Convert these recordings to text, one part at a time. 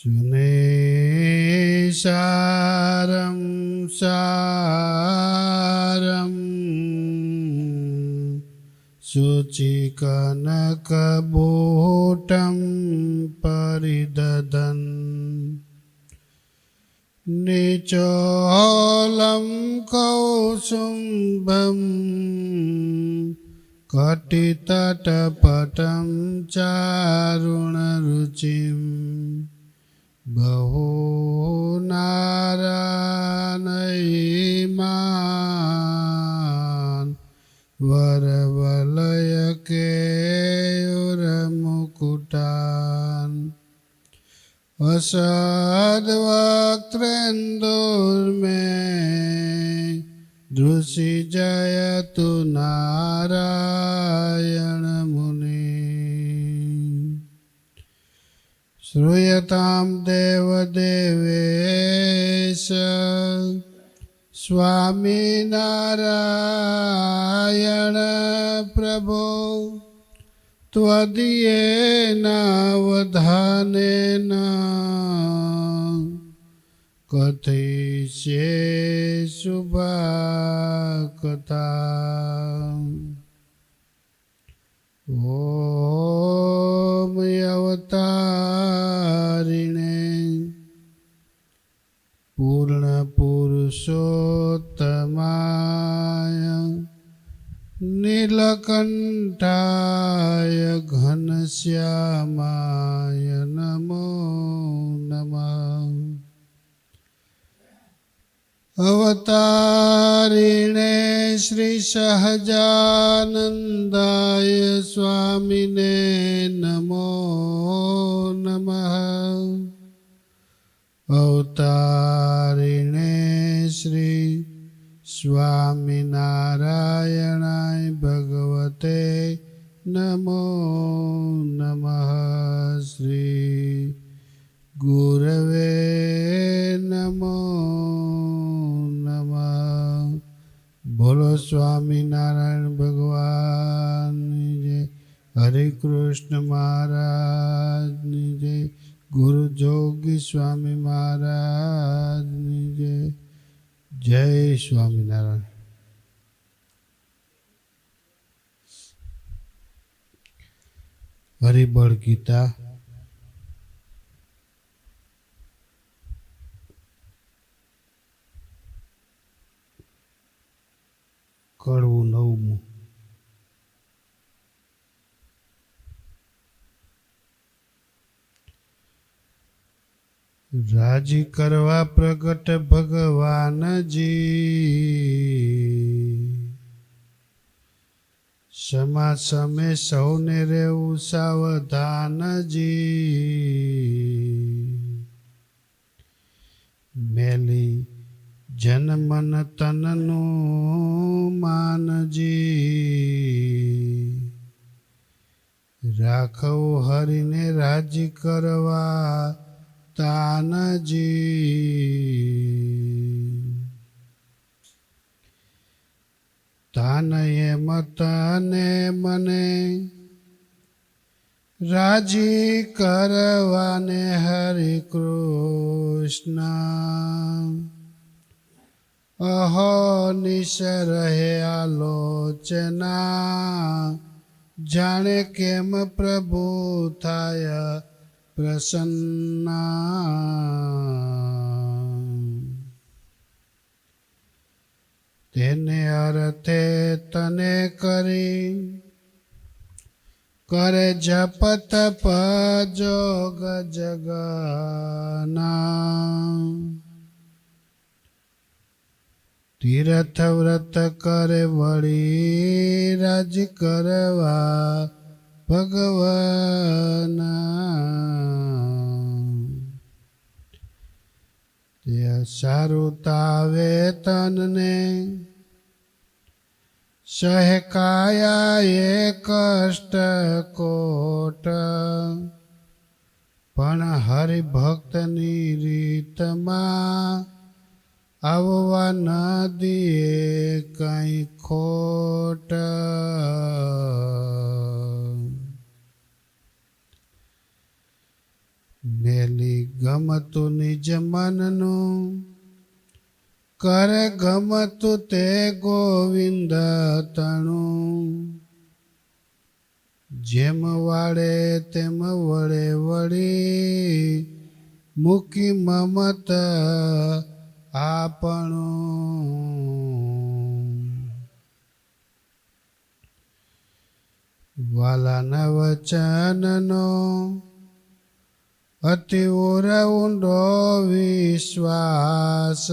सुनेशारं सारम् शुचिकनकबोटं परिददन् निचोलं कौसुम्भम् कटितटपटं चारुणरुचिम् બહુ નારાયણ વરવલય કે મુકુટાન અસદ્વક્ત્રેન્દુર્મે દૃષિ જયતુ નારાયણ મુન. श्रूयतां देवदेवेश स्वामिनारायण प्रभो त्वदीयेनावधानेन कथयिष्ये शुभाकथा ॐ અવતારિણે પૂર્ણ પુરુષોત્તમાય નીલકંઠાય ઘનશ્યામાય અવતારીણે શ્રી સહજાનંદાય સ્વામીને નમો નમઃ અવતારીણે શ્રી સ્વામિનારાયણાય ભગવતે નમો નમઃ શ્રી ગુરવે નમો સ્વામિનારાયણ ભગવાનની જય. હરે કૃષ્ણ મહારાજની જય. ગુરુ જોગી સ્વામી મહારાજની જય. જય સ્વામિનારાયણ હરિબળ ગીતા. રાજી કરવા પ્રગટ ભગવાનજી. સમા સમે સૌને રહેવું સાવધાનજી. મેલી જન મન તનનું માનજી. રાખવું હરિને રાજી કરવા તાનજી તાન એમ તને મને રાજી કરવાને હરે કૃષ્ણ. અહો નિશ રહે આલોચના, જાણે કેમ પ્રભુ થાય પ્રસન્ના તેને અર્થે તને કરી કરે જપ તપ જોગ જગના તીર્થ વ્રત કરે વળી રાજ કરવા ભગવાન ત્યાં સારું તાવે તનને સહેકાયા એ કષ્ટ કોટ. પણ હરિભક્તની રીતમાં આવવા ન દીએ કંઈ ખોટ. મેલી ગમતું નિજ મનનું, કરે ગમતું તે ગોવિંદ તણું. જેમ વાળે તેમ વળે વળી મૂકી મમત આપણું. વાલાના વચનનો અતિ ઉર ઊંડો વિશ્વાસ.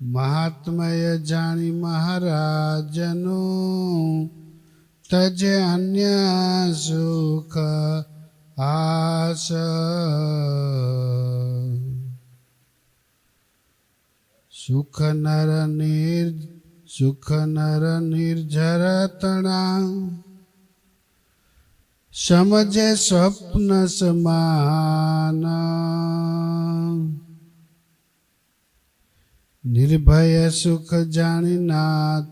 મહાત્મય જાણી મહારાજનું તજે અન્ય સુખ આસ. સુખ નર નિર, સુખ નર નિર્જર સમજે સ્વપ્ન સમાન. નિર્ભય સુખ જાણી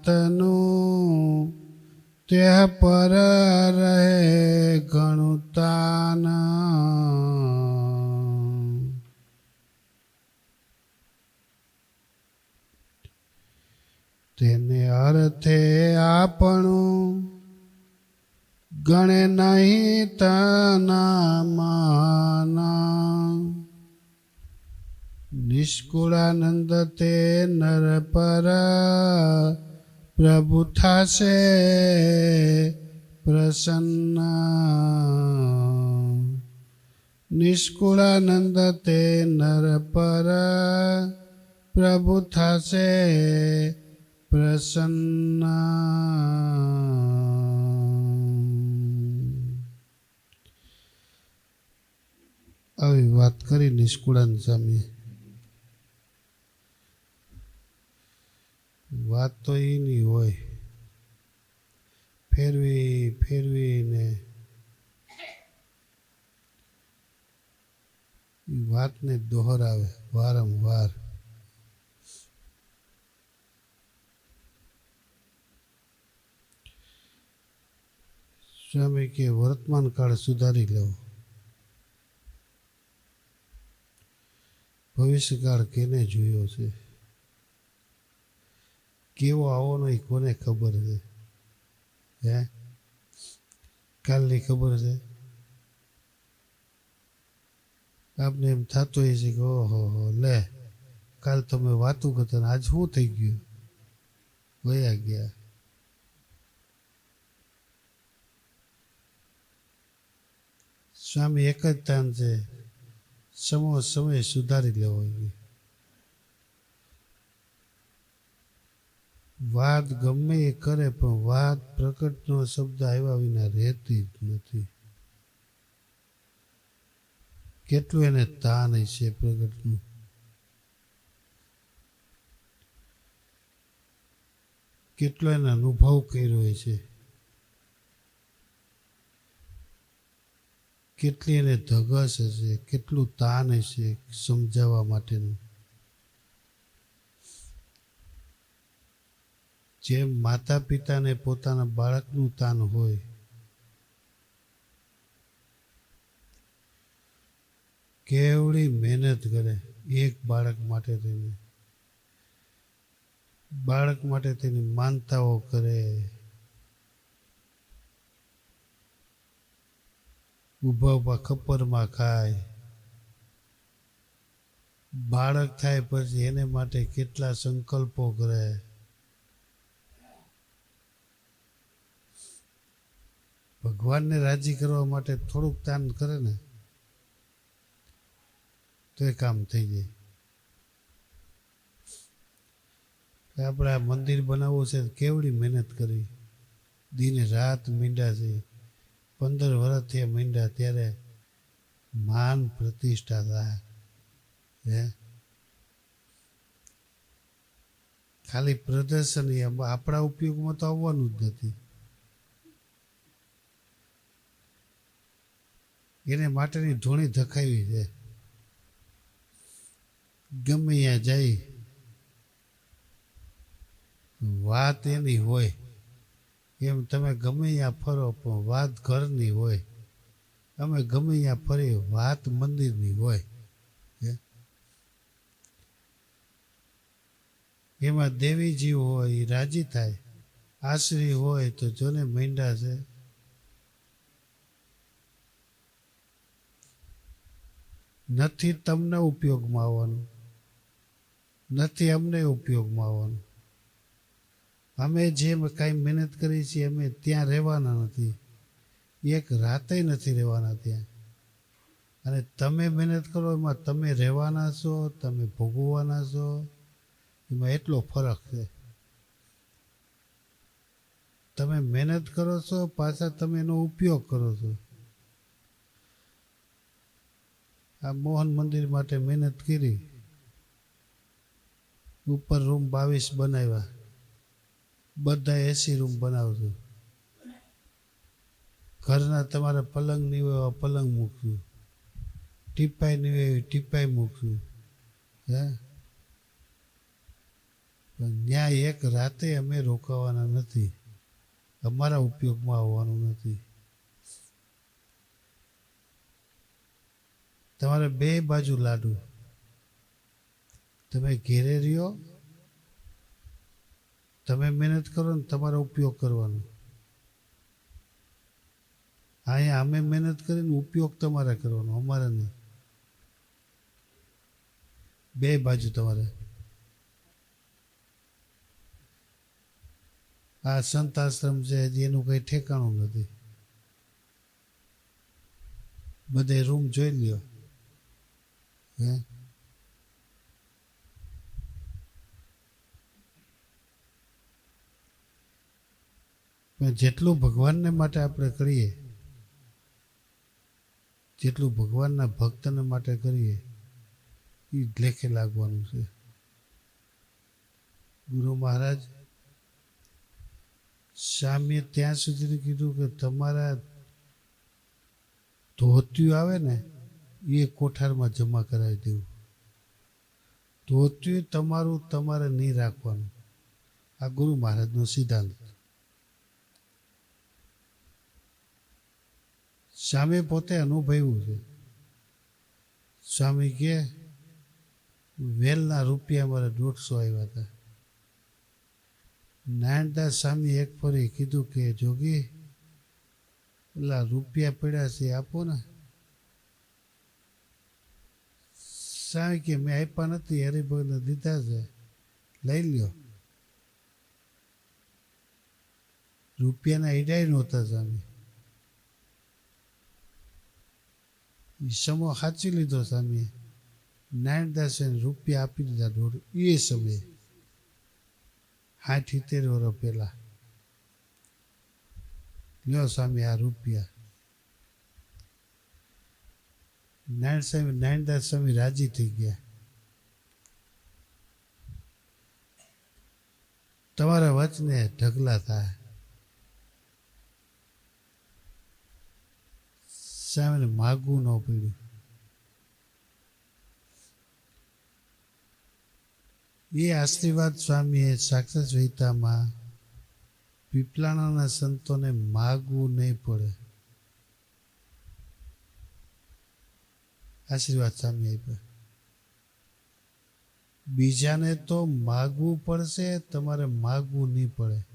તનું ત્યાં પર રહે ઘણું તેને અર્થે આપણું ગણે નહીં તના માના. નિષ્કુળાનંદ તે નર પર પ્રભુ થશે પ્રસન્ન. નિષ્કુળાનંદ તે નર પર પ્રભુ થશે પ્રસન્ન. આવી વાત કરી નિષ્કુળાન સ્વામી વાત તો એની હોય. ફેરવી, ફેરવીને વાતને દોહરાવે વારંવાર. સ્વામી કે વર્તમાન કાળ સુધારી લેવો. ભવિષ્યકાળ કેને જોયો છે? કેવો આવવાનો એ કોને ખબર છે? હે? કાલની ખબર છે? આપને એમ થતું હોય છે કે, ઓહો, હો, લે, કાલ તમે વાતું કરતા આજ શું થઈ ગયું? વયા ગયા. સ્વામી એક જ તાન છે સમો સમય સુધારી લેવો જોઈએ. વાત ગમે એ કરે, પણ વાત પ્રકટનો શબ્દ આવ્યા વિના રહેતી જ નથી. કેટલું એને તાન છે પ્રગટનું કેટલો એને અનુભવ કર્યો છે કેટલી એને ધગસ હશે, કેટલું તાન હશે સમજાવવા માટેનું. જેમ માતા પિતાને પોતાના બાળકનું તાન હોય, કેવડી મહેનત કરે એક બાળક માટે થઈને. બાળક માટે તેની માનતાઓ કરે. ઊભા ઊભા ખપ્પરમાં ખાય. બાળક થાય પછી એને માટે કેટલા સંકલ્પો કરે. ભગવાનને રાજી કરવા માટે થોડુંક તાન કરે ને, તો એ કામ થઈ જાય. આપણે આ મંદિર બનાવવું છે, કેવડી મહેનત કરી દિને રાત મીંડા છે. પંદર વર્ષથી મીંડા ત્યારે માન પ્રતિષ્ઠા થાય. હે? ખાલી પ્રદર્શન આપણા ઉપયોગમાં તો આવવાનું જ નથી. એને માટેની ધૂણી ધખાવી છે. ગમે ત્યાં જાય વાત એની હોય. એમ તમે ગમે ત્યાં ફરો, પણ વાત ઘરની હોય. અમે ગમે ત્યાં ફરી, વાત મંદિરની હોય. એમાં દેવીજી હોય એ રાજી થાય. આશરી હોય, તો જોને મીંડા છે. નથી તમને ઉપયોગમાં આવવાનું. નથી અમને ઉપયોગમાં આવવાનું. અમે જે કાંઈ મહેનત કરી છીએ, અમે ત્યાં રહેવાના નથી. એક રાતે નથી રહેવાના ત્યાં. અને તમે મહેનત કરો, એમાં તમે રહેવાના છો, તમે ભોગવવાના છો, એમાં એટલો ફરક છે. તમે મહેનત કરો છો, પાછા તમે એનો ઉપયોગ કરો છો. આ મોહન મંદિર માટે મહેનત કરી. ઉપર રૂમ બાવીસ બનાવ્યા. બધા એસી રૂમ બનાવજો. ઘરના તમારે પલંગ નહીં હોય પલંગ મૂકશું ટીપાઈ નહીં હોય ટીપાઈ મૂકશું હે? પણ ત્યાં એક રાતે અમે રોકાવાના નથી. અમારા ઉપયોગમાં આવવાનું નથી. તમારે બે બાજુ લાડુ. તમે ઘેરે રહ્યો તમે મહેનત કરો ને તમારો ઉપયોગ કરવાનો. અહીંયા અમે મહેનત કરીને ઉપયોગ તમારે કરવાનો, અમારે નહીં. બે બાજુ તમારે. આ સંત આશ્રમ છે, હજી એનું કંઈ ઠેકાણું નથી. બધે રૂમ જોઈ લ્યો. હે? પણ જેટલું ભગવાનને માટે આપણે કરીએ, જેટલું ભગવાનના ભક્તને માટે કરીએ એ લેખે લાગવાનું છે. ગુરુ મહારાજ, સ્વામીએ ત્યાં સુધી કીધું કે તમારા ધોતિયું આવે ને એ કોઠારમાં જમા કરાવી દેવું. ધોતિયું તમારું તમારે નહીં રાખવાનું. આ ગુરુ મહારાજનો સિદ્ધાંત. સ્વામી પોતે અનુભવ્યું છે. સ્વામી કે, વેલના રૂપિયા મારે દોઢસો આવ્યા હતા નારાયણદાસ સ્વામી એક ફરી કીધું કે, જોગી, પેલા રૂપિયા પડ્યા છે, આપો ને. સ્વામી કે, મેં આપ્યા નથી, હરિભગને દીધા છે. લઈ લ્યો. રૂપિયાના ઈડાય નહોતા સ્વામી. સમો સાચી લીધો સ્વામીએ નારાયણદાસે રૂપિયા આપી દીધા દોઢ. એ સમયે સાઠ સિત્તેર વર્ષ પહેલા. લ્યો સ્વામી આ રૂપિયા. નારાયણ સ્વામી નારાયણદાસ સ્વામી રાજી થઈ ગયા. તમારા વચને ઢગલા થાય સ્વામીને માગવું ન પડ્યું. એ આશીર્વાદ સ્વામીએ સાક્ષાત વહિતામાં પીપલાણાના સંતોને માગવું નહીં પડે. આશીર્વાદ સ્વામી આપ્યા. બીજાને તો માગવું પડશે, તમારે માગવું નહીં પડે.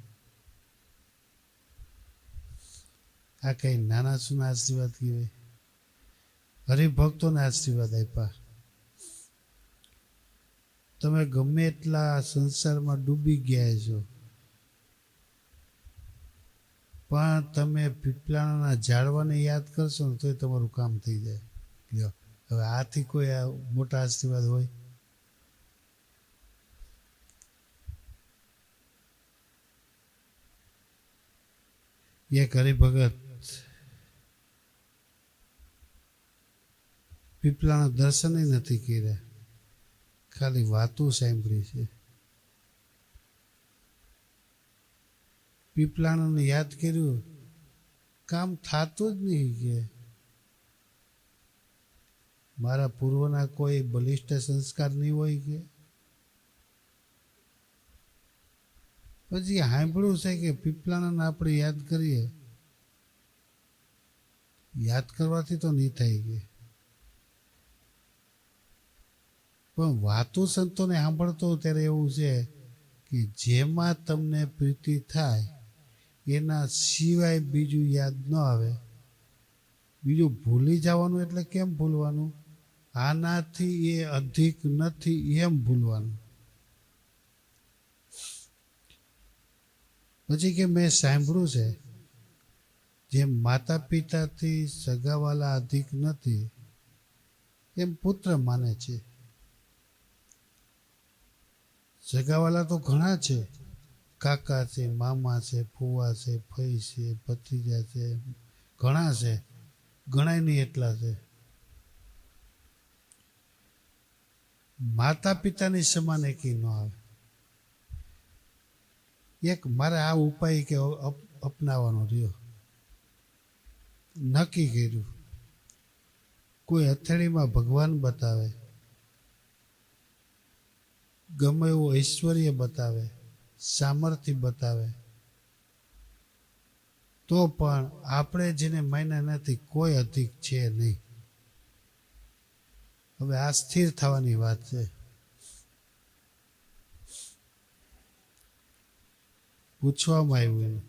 આ કંઈ નાના સુના આશીર્વાદ કહેવાય? હરિભક્તોને આશીર્વાદ આપ્યા. તમે ગમે એટલા સંસારમાં ડૂબી ગયા છો, પણ તમે પીપળાના ઝાડવાને યાદ કરશો ને તોય તમારું કામ થઈ જાય. લ્યો, હવે આથી કોઈ આ મોટા આશીર્વાદ હોય? એક હરિભગત પીપળાના દર્શન નથી કર્યા. ખાલી વાતો સાંભળી છે. પીપળાણાને યાદ કર્યું, કામ થતું જ નહીં કે. મારા પૂર્વના કોઈ બલિષ્ઠ સંસ્કાર નહીં હોય કે. પછી સાંભળ્યું છે કે પીપળાણાને આપણે યાદ કરીએ. યાદ કરવાથી તો નહીં થાય કે. પણ વાતો સંતોને સાંભળતો ત્યારે એવું છે કે જેમાં તમને પ્રીતિ થાય, એના સિવાય બીજું યાદ ન આવે. બીજું ભૂલી જવાનું એટલે કેમ ભૂલવાનું? આનાથી એ અધિક નથી, એમ ભૂલવાનું. પછી કે મેં સાંભળ્યું છે, જેમ માતા પિતાથી સગાવાલા અધિક નથી, એમ પુત્ર માને છે. સગાવાલા તો ઘણા છે. કાકા છે, મામા છે ફુવા છે ફઈ છે, ભત્રીજા છે, ઘણા છે. ગણાય નહીં એટલા છે. માતા પિતાની સમાન એકી ન આવે. એક મારે આ ઉપાય કે અપ- અપનાવવાનો રહ્યો. નક્કી કર્યું. કોઈ હથેળીમાં ભગવાન બતાવે. ગમે એવું ઐશ્વર્ય બતાવે, સામર્થ્ય બતાવે, તો પણ આપણે જેને માન્યા નથી, કોઈ અધિક છે નહીં. હવે આ સ્થિર થવાની વાત છે. પૂછવામાં આવ્યું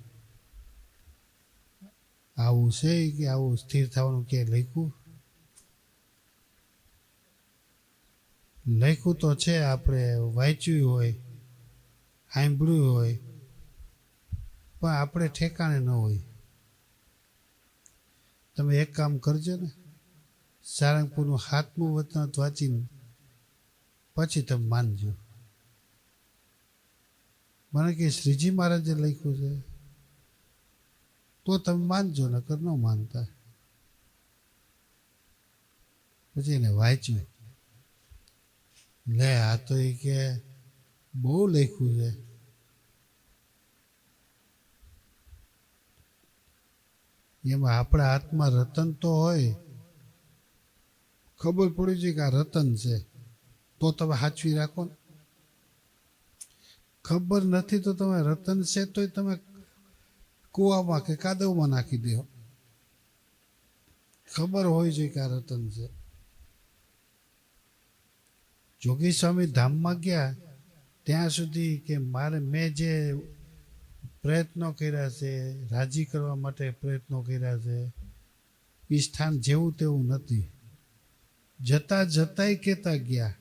આવું છે કે આવું સ્થિર થવાનું કે લખ્યું? લખ્યું તો છે, આપણે વાંચ્યું હોય, સાંભળ્યું હોય, પણ આપણે ઠેકાણે ન હોય. તમે એક કામ કરજો ને, સારંગપુરનું હાથમું વતન વાંચીને પછી તમે માનજો. મને કે શ્રીજી મહારાજે લખ્યું છે, તો તમે માનજો, નકર ન માનતા. પછી એને વાંચ્યું. લે, આ તો એ કે બહુ લખ્યું છે. એમાં આપણા હાથમાં રતન તો હોય. ખબર પડી છે કે આ રતન છે. તો તમે સાચવી રાખો ને. ખબર નથી તો તમે રતન છે તોય તમે કૂવામાં કે કાદવમાં નાખી દો. ખબર હોય છે કે આ રતન છે. જોગી સ્વામી ધામમાં ગયા, ત્યાં સુધી કે મારે મેં જે પ્રયત્નો કર્યા છે, રાજી કરવા માટે પ્રયત્નો કર્યા છે, એ સ્થાન જેવું તેવું નથી. જતા જતાય કહેતા ગયા,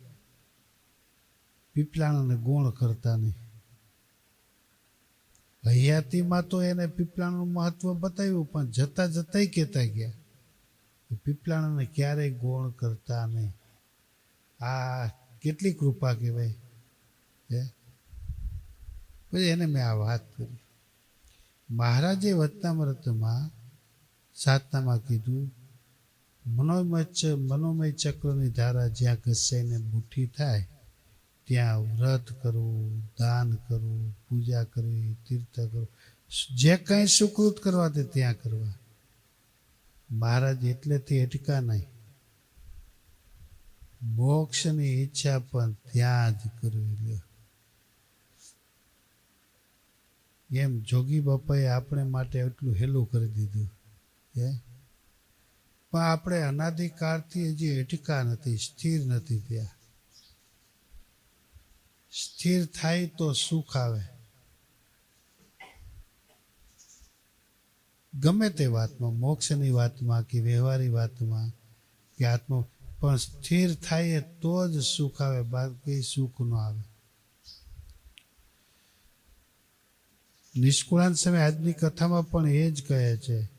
પીપલાણાને ગુણ કરતા નહીં. હયાતીમાં તો એને પીપલાણાનું મહત્વ બતાવ્યું, પણ જતા જતાય કહેતા ગયા કે પીપલાણાને ક્યારેય ગૌણ કરતા નહીં. આ કેટલી કૃપા કહેવાય? હે? પછી એને મેં આ વાત કરી. મહારાજે વતનામૃતમાં સાતનામાં કીધું મનોમય મનોમય ચક્રની ધારા જ્યાં ઘસાઈને બુઠી થાય, ત્યાં વ્રત કરવું, દાન કરવું, પૂજા કરવી, તીર્થ કરવું. જે કાંઈ સુકૃત કરવા તે ત્યાં કરવા. મહારાજ એટલેથી અટકા નહીં. મોક્ષની ઈચ્છા પણ ત્યાં જ કરવી લે એમ જોગી બાપાએ આપણે માટે એટલું હેલું કરી દીધું, હે? પણ આપણે અનાધિકારથી હજી અટકા નથી, સ્થિર નથી ત્યાં સ્થિર થાય તો સુખ આવે. ગમે તે વાતમાં, મોક્ષની વાતમાં કે વ્યવહારી વાતમાં, કે આત્મ પણ સ્થિર થાય તો જ સુખ આવે, બાકી સુખ ન આવે. નિષ્કુળાંત સમય આજની કથામાં પણ એ જ કહે છે.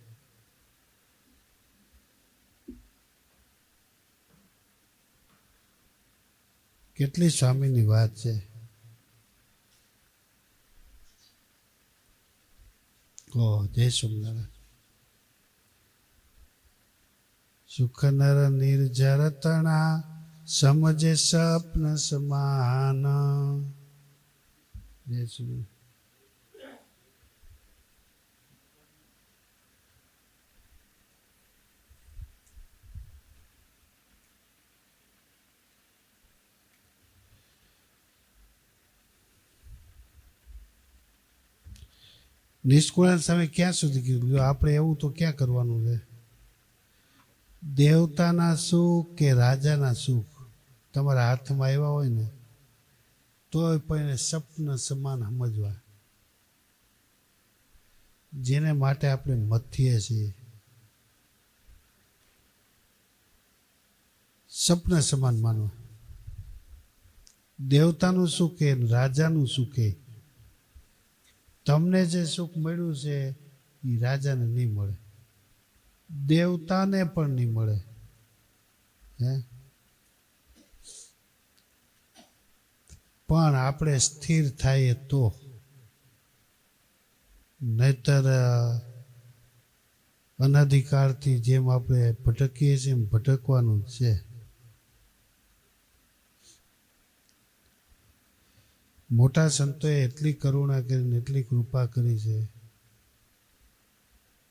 કેટલી સ્વામીની વાત છે. ઓ, જય સ્વામિનારાયણ સુખ નર નિર્જરતણા સમજે સપન સમાન. નિષ્કુળાન સામે ક્યાં સુધી કીધું? આપણે એવું તો ક્યાં કરવાનું છે? દેવતાના સુખ કે રાજાના સુખ? તમારા હાથમાં આવ્યા હોય ને, તોય પણ એને સ્વપ્ન સમાન સમજવા. જેને માટે આપણે મથીએ છીએ. સ્વપ્ન સમાન માનવા. દેવતાનું સુખ એ રાજાનું સુખ એ. તમને જે સુખ મળ્યું છે એ રાજાને નહીં મળે. દેવતાને પણ નહીં મળે. હે? પણ આપણે સ્થિર થાય તો. નહીતર અનાધિકારથી જેમ આપણે ભટકીએ છીએ એમ ભટકવાનું છે. મોટા સંતોએ એટલી કરુણા કરીને, એટલી કૃપા કરી છે.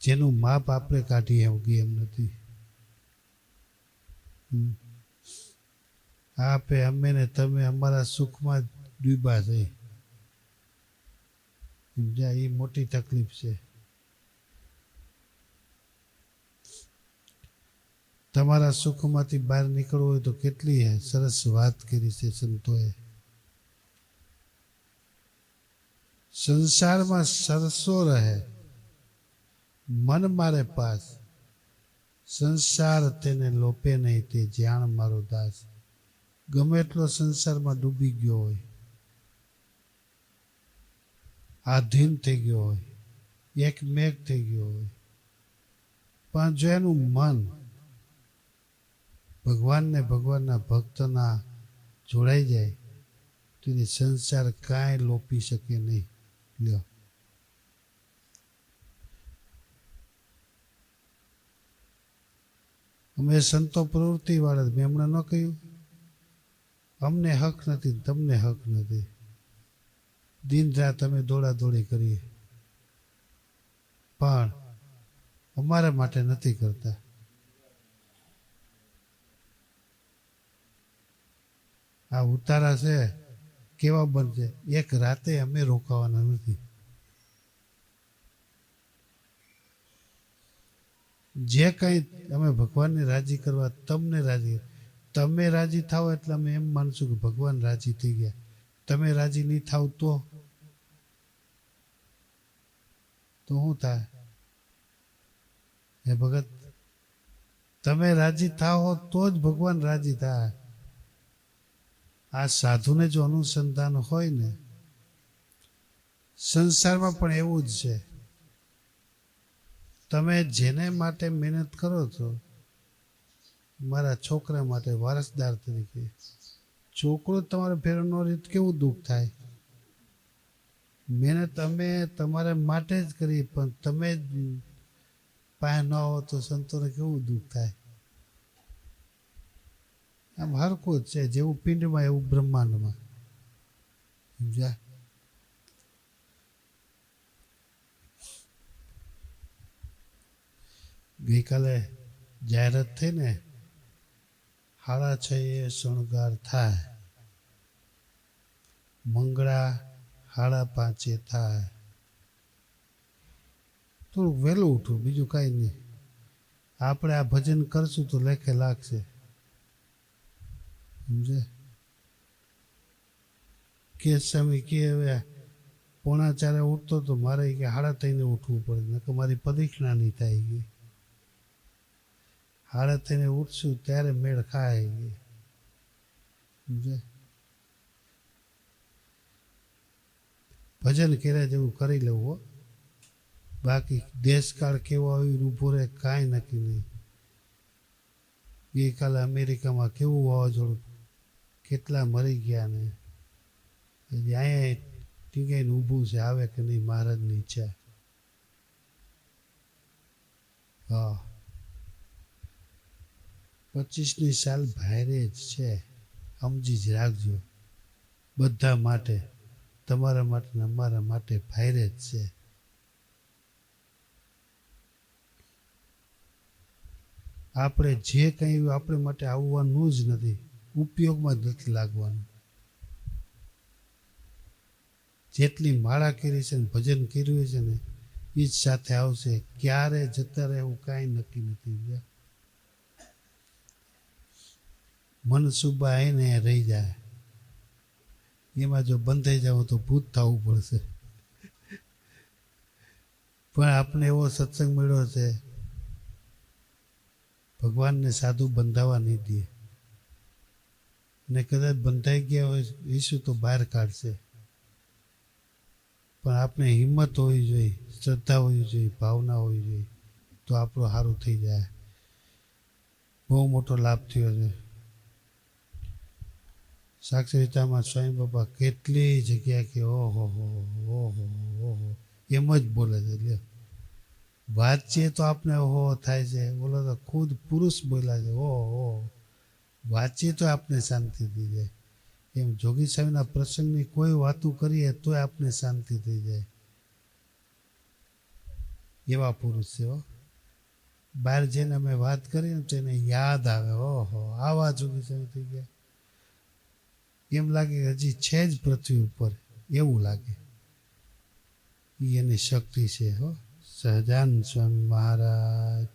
જેનું માપ આપણે કાઢી શકીએ એમ નથી. આપે અમે ને તમે અમારા સુખમાં ડૂબા થઈ સમજ્યા એ મોટી તકલીફ છે. તમારા સુખમાંથી બહાર નીકળવું હોય તો કેટલી સરસ વાત કરી છે સંતોએ. સંસારમાં સરસો રહે. મન મારે પાસ. સંસાર તેને લોપે નહીં તે જાણ મારો દાસ. ગમે એટલો સંસારમાં ડૂબી ગયો હોય, આધીન થઈ ગયો હોય એકમેક થઈ ગયો હોય, પણ જો એનું મન ભગવાનને ભગવાનના ભક્તના જોડાઈ જાય, તો એને સંસાર કાંઈ લોપી શકે નહીં. લ્યો. અમે સંતો પ્રવૃત્તિ વાળા મેં હમણાં ન કહ્યું. અમને હક નથી તમને હક નથી. દિન રાત અમે દોડા દોડી કરીએ. પણ અમારા માટે નથી કરતા. આ ઉતારા છે. કેવા બનશે? એક રાતે અમે રોકાવાના નથી. જે કંઈ અમે ભગવાનને રાજી કરવા તમને રાજી તમે રાજી થાઓ એટલે અમે એમ માનશું કે ભગવાન રાજી થઈ ગયા. તમે રાજી નહીં થાવ તો? તો શું થાય? હે ભગત, તમે રાજી થાઓ તો જ ભગવાન રાજી થાય. આ સાધુને જો અનુસંધાન હોય ને, સંસારમાં પણ એવું જ છે. તમે જેને માટે મહેનત કરો છો, મારા છોકરા માટે વારસદાર તરીકે, છોકરો તમારે ફેરો ન રીત કેવું દુઃખ થાય? મહેનત અમે તમારા માટે જ કરી પણ તમે જ પાસે ન હો તો સંતોને કેવું દુઃખ થાય? આમ હરકું જ છે, જેવું પિંડમાં, એવું બ્રહ્માંડમાં. સમજ્યા? ગઈકાલે જાહેરાત થઈ ને સાડા છ એ શણગાર થાય. મંગળા હાડા પાંચે થાય. થોડુંક વહેલું ઉઠવું બીજું કાંઈ નહીં. આપણે આ ભજન કરશું તો લેખે લાગશે. સમજે? કે સ્વામી કે હવે પોણા ચારે ઉઠતો તો મારે કે હાડા થઈને ઉઠવું પડે, નકર મારી પરીક્ષા નહીં થાય કે. સાડા ત્રણે ઉઠશું ત્યારે મેળ ખાય સમજે? ભજન કર્યા જેવું કરી લેવું હો. બાકી દેશકાળ કેવો આવ્યું ઊભો રહે, કાંઈ નક્કી નહીં. ગઈકાલે અમેરિકામાં કેવું વાવાઝોડું, કેટલા મરી ગયા ને. હજી અહીંયા ટીંગાઈને ઊભું છે, આવે કે નહીં, મહારાજની ઈચ્છા. હા. પચીસની સાલ ભારે જ છે. સમજી જ રાખજો. બધા માટે, તમારા માટે અમારા માટે ભારે જ છે. આપણે જે કંઈ આપણે માટે આવવાનું જ નથી, ઉપયોગમાં જ નથી લાગવાનું. જેટલી માળા કરી છે ને, ભજન કર્યું છે ને એ જ સાથે આવશે. ક્યારે જતા રહે એવું કાંઈ નક્કી નથી. મન સુબા આવીને રહી જાય. એમાં જો બંધાઈ જાવ તો ભૂત થવું પડશે. પણ આપણે એવો સત્સંગ મળ્યો છે, ભગવાનને સાધુ બંધાવા નહીં દે. અને કદાચ બંધાઈ ગયા હોય, ઈસુ તો બહાર કાઢશે. પણ આપણે હિંમત હોવી જોઈએ, શ્રદ્ધા હોવી જોઈએ, ભાવના હોવી જોઈએ, તો આપણું સારું થઈ જાય. બહુ મોટો લાભ થયો છે. સાક્ષરિતામાં સ્વયં બાપા કેટલી જગ્યા કે ઓહો હો ઓહો ઓહો એમ જ બોલે છે. લ્યો વાંચીએ તો આપણે ઓહો થાય છે. બોલો તો ખુદ પુરુષ બોલ્યા છે. ઓહો વાંચીએ તો આપણે શાંતિ થઈ જાય. એમ જોગી સાહેબના પ્રસંગની કોઈ વાતું કરીએ તોય આપણે શાંતિ થઈ જાય. એવા પુરુષ છે બહાર જઈને અમે વાત કરીએ ને તો એને યાદ આવે. ઓહો, આવા જોગી સાહેબ થઈ ગયા. એમ લાગે કે હજી છે જ પૃથ્વી ઉપર. એવું લાગે. એની શક્તિ છે, હો. સહજાન સ્વામી મહારાજ.